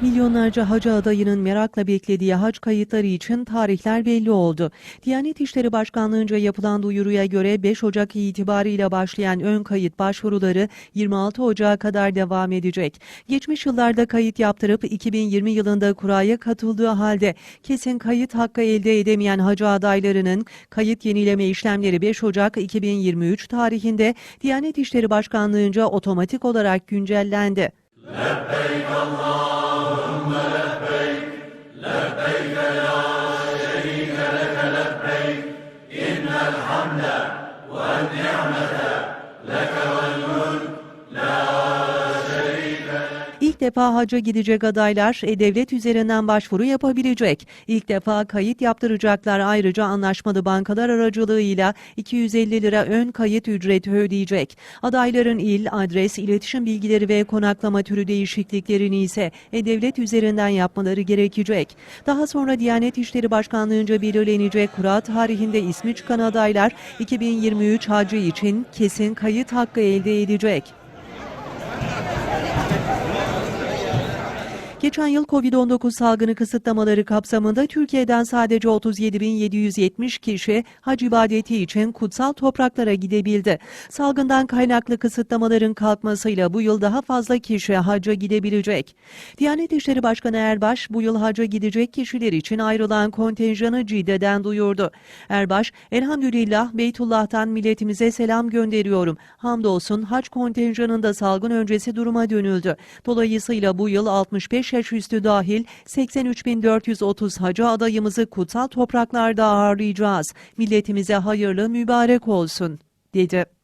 Milyonlarca hacı adayının merakla beklediği hac kayıtları için tarihler belli oldu. Diyanet İşleri Başkanlığı'nca yapılan duyuruya göre 5 Ocak itibariyle başlayan ön kayıt başvuruları 26 Ocak'a kadar devam edecek. Geçmiş yıllarda kayıt yaptırıp 2020 yılında kuraya katıldığı halde kesin kayıt hakkı elde edemeyen hacı adaylarının kayıt yenileme işlemleri 5 Ocak 2023 tarihinde Diyanet İşleri Başkanlığı'nca otomatik olarak güncellendi. والنعمة لك والملك. لا İlk defa hacca gidecek adaylar e-devlet üzerinden başvuru yapabilecek. İlk defa kayıt yaptıracaklar ayrıca anlaşmalı bankalar aracılığıyla 250 lira ön kayıt ücreti ödeyecek. Adayların il, adres, iletişim bilgileri ve konaklama türü değişikliklerini ise e-devlet üzerinden yapmaları gerekecek. Daha sonra Diyanet İşleri Başkanlığı'nca belirlenecek kura tarihinde ismi çıkan adaylar 2023 hacı için kesin kayıt hakkı elde edecek. Geçen yıl Covid-19 salgını kısıtlamaları kapsamında Türkiye'den sadece 37.770 kişi hac ibadeti için kutsal topraklara gidebildi. Salgından kaynaklı kısıtlamaların kalkmasıyla bu yıl daha fazla kişi hacca gidebilecek. Diyanet İşleri Başkanı Erbaş bu yıl hacca gidecek kişiler için ayrılan kontenjanı Cide'den duyurdu. Erbaş, elhamdülillah Beytullah'tan milletimize selam gönderiyorum. Hamdolsun hac kontenjanında salgın öncesi duruma dönüldü. Dolayısıyla bu yıl 65 yaş üstü dahil 83.430 hacı adayımızı kutsal topraklarda ağırlayacağız. Milletimize hayırlı mübarek olsun, dedi.